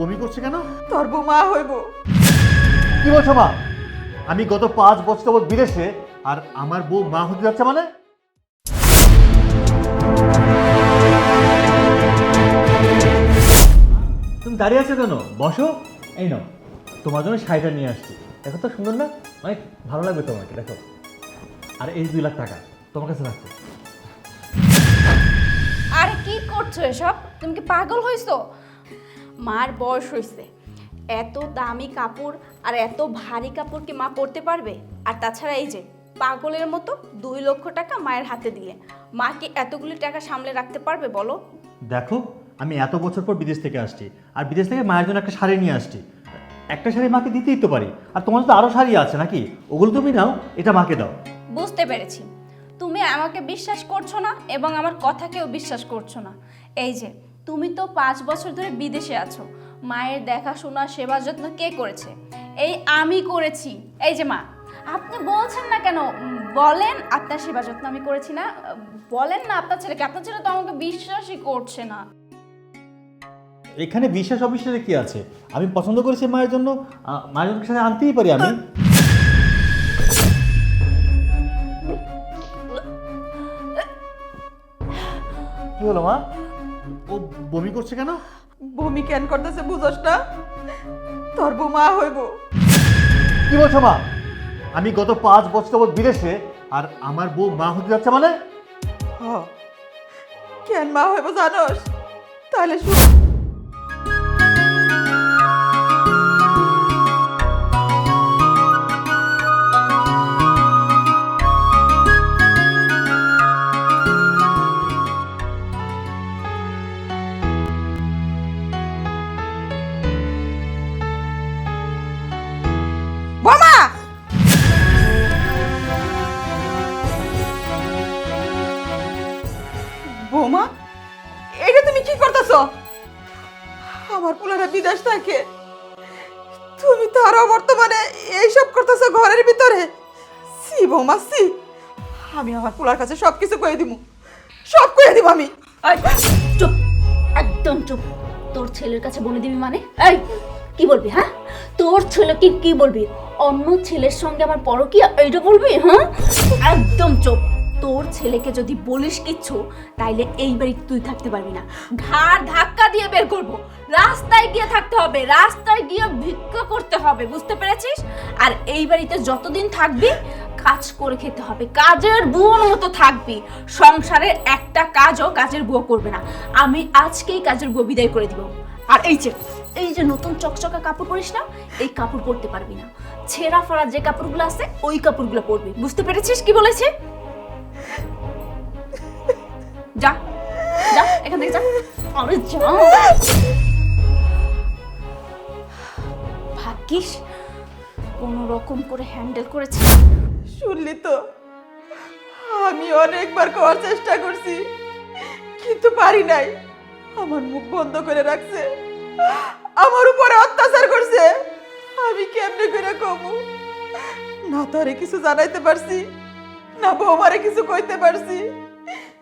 বমি করছে কেন? তোর বউ মা হইব। কি বলছো মা? আমি গত পাঁচ বছর যাবৎ বিদেশে আর আমার বউ মা হতে যাচ্ছে মানে? তুমি দাঁড়িয়ে আছো কেন? বসো। এই নাও তোমার জন্য শাড়িটা নিয়ে আসছি। দেখো তো সুন্দর না? অনেক ভালো লাগবে তোমাকে দেখো। আর এই দুই লাখ টাকা তোমার কাছে রাখো আরে কি করছ এসব? তুমি কি পাগল হইছো? মার বয়স হয়েছে। এত দামি কাপড় আর এত ভারী কাপড় কি মা পরতে পারবে? আর তাছাড়া এই যে পাগলের মতো দুই লক্ষ টাকা মায়ের হাতে দিলে। মা কি এতগুলি টাকা সামলে রাখতে পারবে বলো? দেখো আমি এত বছর পর বিদেশ থেকে আসছি। আর বিদেশ থেকে মায়ের জন্য একটা শাড়ি নিয়ে আসছি। একটা শাড়ি মাকে দিতেই তো পারি। আর তোমার তো আরও শাড়ি আছে নাকি? ওগুলো তুমি নাও এটা মাকে দাও। বুঝতে পেরেছি। তুমি আমাকে বিশ্বাস করছ না এবং আমার কথাকেও বিশ্বাস করছ না। এই যে তুমি তো পাঁচ বছর ধরে বিদেশে আছো। মায়ের দেখাশোনা সেবা যত্ন কে করেছে? এই আমি করেছি। এই যে মা, আপনি বলছেন না কেন? বলেন আপনার সেবা যত্ন আমি করেছি না। বলেন না আপনার ছেলেকে। আপনার ছেলে তো আমাকে বিশ্বাসই করছে না। এখানে বিশ্বাস অবিশ্বাসে কি আছে? আমি পছন্দ করেছি মায়ের জন্য। মায়ের জন্য সাথে আনতেই পারি আমি? কি হলো মা? বমি করছে কেন? বমি কেন করতেছে বুঝোস না? তোর বউ মা হইব। কি বলছো মা? আমি গত পাঁচ বছর যাবৎ বিদেশে আর আমার বউ মা হতে যাচ্ছে মানে? হ। কেন মা হইব জানোস? তাহলে শুন। বৌমা, এটা তুমি কি করতেছ? আমার পোলারা বিদেশ থাকে। তুমি তারা বর্তমানে এইসব করতেছ ঘরের ভিতরে। সি বৌমা সি আমি আমার পোলার কাছে সব কিছু কয়ে দিব সব কয়ে দিব আমি। চুপ, একদম চুপ। তোর ছেলের কাছে বলে দিবি মানে? এই, কি বলবি হ্যাঁ? তোর ছেলেকে কি বলবি? অন্য ছেলের সঙ্গে আমার পরকিয়া, এইটা বলবি হ্যাঁ? একদম চুপ। তোর ছেলেকে যদি বলিস কিচ্ছু, তাইলে এই বাড়িতে তুই থাকতে পারবি না। ঘাড় ধাক্কা দিয়ে বের করব। রাস্তায় গিয়ে থাকতে হবে, রাস্তায় গিয়ে ভিক্ষা করতে হবে, বুঝতে পেরেছিস? আর এই বাড়িতে যতদিন থাকবি, কাজ করে খেতে হবে। কাজের বুয়োর মতো থাকবি। সংসারের একটা কাজও কাজের বুয়ো করবে না। আমি আজকেই কাজের বুয়ো বিদায় করে দিব। আর এই যে এই যে নতুন চকচকা কাপড় পরিস না, এই কাপড় পরতে পারবি না। ছেঁড়া ফাড়া যে কাপড়গুলো আছে, ওই কাপড়গুলো পরবি। বুঝতে পেরেছিস কি বলেছে? যা যা, এখান থেকে যা। আরে যা। ভাগ্যিস, কোনো রকম করে হ্যান্ডেল করেছে। শুনলি তো, আমি অনেকবার করার চেষ্টা করছি, কিন্তু পারি নাই। আমার মুখ বন্ধ করে রাখছে, আমার উপরে অত্যাচার করছে। আমি কেমনে করে কমু? না তোরে কিছু জানাইতে পারছি, না বৌমারে কিছু কইতে পারছি।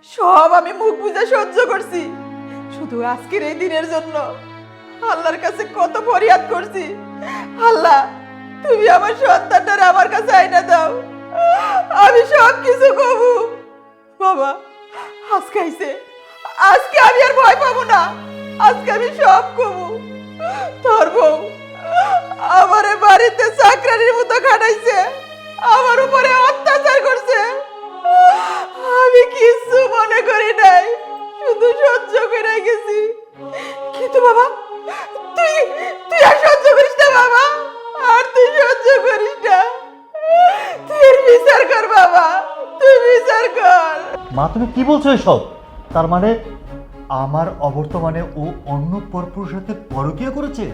সব আমি মুখ বুঝে সহ্য করছি। শুধু আজকের এই দিনের জন্য। আল্লাহর কাছে কত ফরিয়াদ করছি। আল্লাহ, তুমি আমার সন্তানটার আমার কাছে আইনা দাও। আমি সব কিছু কবু। বাবা, আজকে আইছে। আজকে আমি আর ভয় পাবো না। আজকে আমি সব কবু। তোর বউ আমারে বাড়িতে চাকরানির মতো খাটাইছে। আমার উপরে অত্যাচার করছে। আমি কিছু মনে করি নাই। শুধু সহ্য করে গেছি। কিন্তু বাবা, তুই তুই আর সহ্য করিস না বাবা। আর তুই সহ্য করিস না। তুই বিচার কর বাবা। তুই বিচার কর। মা, তুমি কি বলছো এসব? তার মানে আমার অবর্তমানে ও অন্য পরপুরুষের সাথে পরকীয়া করেছে?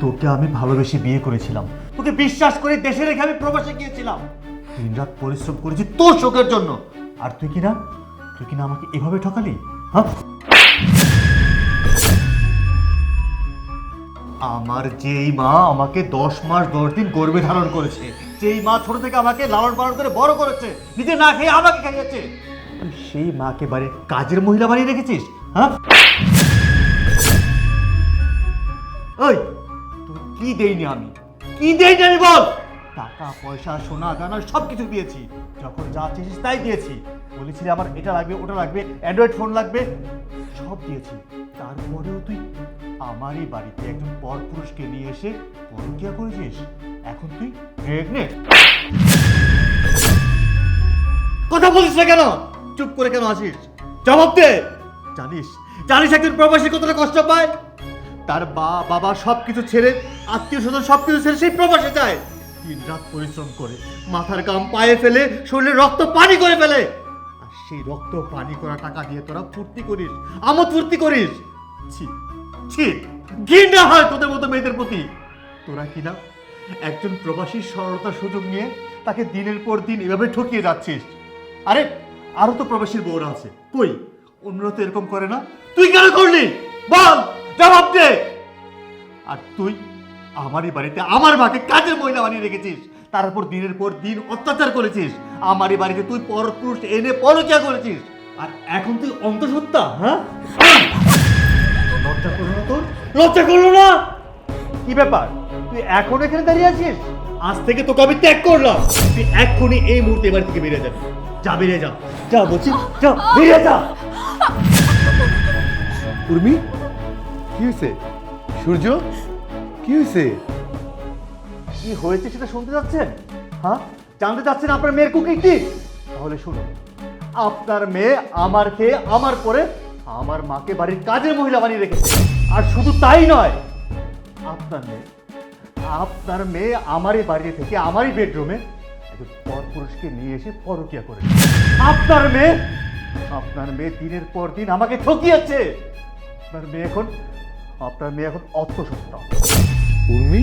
তোকে আমি ভালোবেসে বিয়ে করেছিলাম। তোকে বিশ্বাস করে দেশে রেখে আমি প্রবাসে গিয়েছিলাম। দিনরাত পরিশ্রম করেছি তোর শোকের জন্য। আর তুই কি না? তুই কি না আমাকে এভাবে ঠকালি? হ্যাঁ? আমার যেই মা আমাকে দশ মাস দশ দিন গর্বে ধারণ করেছে, যেই মা ছোট থেকে আমাকে লালন পালন করে বড় করেছে, নিজে না খেয়ে আমাকে খাইয়েছে। তুই সেই মাকে বাড়ি কাজের মহিলা বানিয়ে রেখেছিস হ্যাঁ? ওই, তোর কি দেইনি আমি? কি দেইনি আমি বল? টাকা, পয়সা, সোনা, দানা সব কিছু দিয়েছি। যখন যা চেয়েছিস তাই দিয়েছি। বলেছিলি আমার এটা লাগবে, ওটা লাগবে অ্যান্ড্রয়েড ফোন লাগবে, সব দিয়েছি। তারপরেও তুই আমারই বাড়িতে একজন পরপুরুষকে নিয়ে এসে পরকিয়া করেছিস? এখন তুই প্রেগনেন্ট কথা বলিস না কেন? চুপ করে কেন আসিস জবাব দে। জানিস জানিস একজন প্রবাসী কতটা কষ্ট পায়? তার বা, বাবা সব কিছু ছেড়ে, আত্মীয় স্বজন সব কিছু ছেড়ে সেই প্রবাসে যায়। দিন রাত পরিশ্রম করে, মাথার গাম পায়ে ফেলে, শরীরে রক্ত পানি করে ফেলে। আর সেই রক্ত পানি করা টাকা দিয়ে তোরা ফুর্তি করিস, আমোদ ফুর্তি করিস। ছি ছি, ঘৃণা হয় তোদের মতো মেয়েদের প্রতি। তোরা কিনা একজন প্রবাসীর সরলতার সুযোগ নিয়ে তাকে দিনের পর দিন এভাবে ঠকিয়ে যাচ্ছিস? আরে, আরও তো প্রবাসীর বউরা আছে। কই? অন্যরা তো এরকম করে না? তুই কেন করলি? বল! জবাব দে। আর তুই আমারই বাড়িতে আমার মাকে কাজের মহিলা বানিয়ে রেখেছিস, তারপর দিনের পর দিন অত্যাচার করেছিস। আমারই বাড়িতে তুই পরপুরুষ এনে পরকিয়া করেছিস। আর এখন তুই অন্তঃসত্ত্বা হ্যাঁ? লজ্জা করল না তোর, লজ্জা করল না। কি ব্যাপার? তুই এখন এখানে দাঁড়িয়ে আছিস? আজ থেকে তোকে আমি ত্যাগ করলাম। তুই এক্ষুনি এই মুহূর্তে এবার থেকে বেরিয়ে যাবি। যা, বেরিয়ে যা। যা বলছি, যা, বেরিয়ে যা। উর্মি কি হয়েছে সূর্য? কি হয়েছে কি হয়েছে সেটা শুনতে যাচ্ছেন? হ্যাঁ? জানতে চাচ্ছেন আপনার মেয়ের কুকি কি? তাহলে শুনুন। আপনার মেয়ে আমার খেয়ে আমার পরে আমার মাকে বাড়ির কাজের মহিলা বানিয়ে রেখেছে। আর শুধু তাই নয়, আপনার মেয়ে আপনার মেয়ে আমারই বাড়ি থেকে আমারই বেডরুমে একজন পরপুরুষকে নিয়ে এসে পরকিয়া করে আপনার মেয়ে আপনার মেয়ে দিনের পর দিন আমাকে ঠকিয়েছে। আপনার মেয়ে এখন আপনার মেয়ে এখন অর্থসত্তা উর্মি?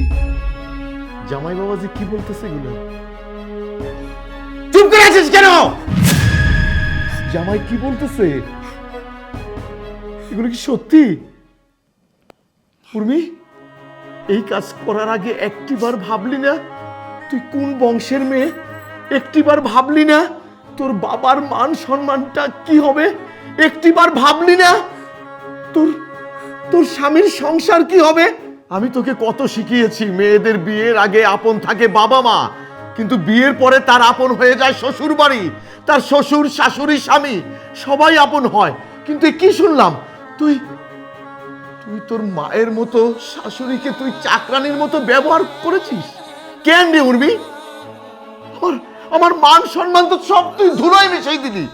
জামাই বাবা যে কি বলতেছে এগুলো? চুপ করে আছিস কেন? জামাই কি বলতেছে? এগুলো কি সত্যি? উর্মি এই কাজ করার আগে একটিবার ভাবলি না? তুই কোন বংশের মেয়ে? একটিবার ভাবলি না? তোর বাবার মান সম্মানটা কি হবে? একটিবার ভাবলি না? তোর তোর স্বামীর সংসার কি হবে? আমি তোকে কত শিখিয়েছি মেয়েদের বিয়ের আগে আপন থাকে বাবা মা। কিন্তু বিয়ের পরে তার আপন হয়ে যায় শ্বশুর বাড়ি তার শ্বশুর শাশুড়ি স্বামী সবাই আপন হয়। কিন্তু কি শুনলাম? তুই তুই তোর মায়ের মতো শাশুড়িকে তুই চাকরানির মতো ব্যবহার করেছিস? কেন রে উর্মি? আমার আমার মান সম্মান তো সব তুই ধুলোয় মিশাই দিলি।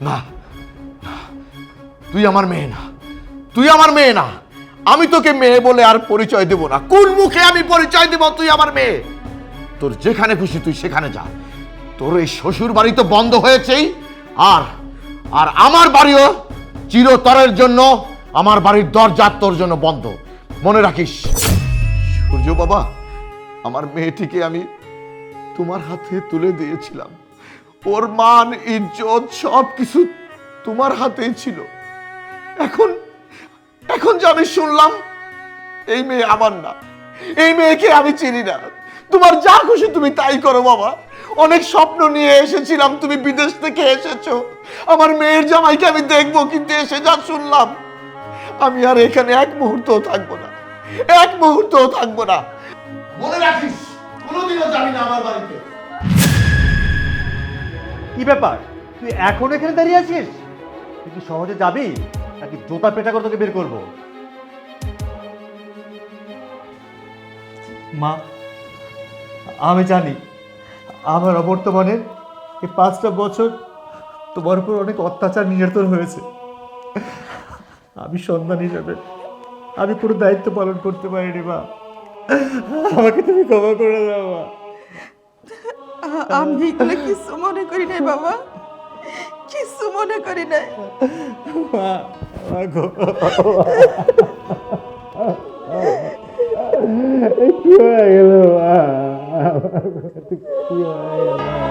না না, তুই আমার মেয়ে না। তুই আমার মেয়ে না। আমি তোকে মেয়ে বলে আর পরিচয় দেব না। কোন মুখে আমি পরিচয় দেব তুই আমার মেয়ে? তোর যেখানে খুশি তুই সেখানে যা। তোর এই শ্বশুর বাড়ি তো বন্ধ হয়েছেই। আর আর আমার বাড়িও চিরতরের জন্য, আমার বাড়ির দরজা তোর জন্য বন্ধ। মনে রাখিস, সূর্য বাবা, আমার মেয়েটিকে আমি তোমার হাতে তুলে দিয়েছিলাম। ওর মান, ইজ্জত সব কিছু তোমার হাতেই ছিল। এখন এখন যে আমি শুনলাম এই মেয়ে আমার না। এই মেয়েকে আমি চিনি না। তোমার যা খুশি তুমি তাই করো বাবা। অনেক স্বপ্ন নিয়ে এসেছিলাম তুমি বিদেশ থেকে এসেছ। আমার মেয়ের জামাইকে আমি দেখব কিন্তু এসে যা শুনলাম আমি আর এখানে এক মুহূর্তও থাকব না। এক মুহূর্তও থাকব না। মনে রাখিস কোনোদিনও যাবি না আমার বাড়িতে। কি ব্যাপার? তুই এখন এখানে দাঁড়িয়ে আছিস? তুই কি সহজে যাবি? নাকি জোতা পেটা করে তোকে বের করব? মা আমি জানি আমার অবর্তমানে এই পাঁচটা বছর তোমার উপর অনেক অত্যাচার নির্যাতন হয়েছে। আমি সন্তান হিসাবে আমি কোনো দায়িত্ব পালন করতে পারিনি মা। আমাকে তুমি ক্ষমা করে দাও মা। আমি এগুলো কিছু মনে করি নাই বাবা। কিছু মনে করি নাই মা মা গো কি হয়ে গেল মা কি হয়ে গেল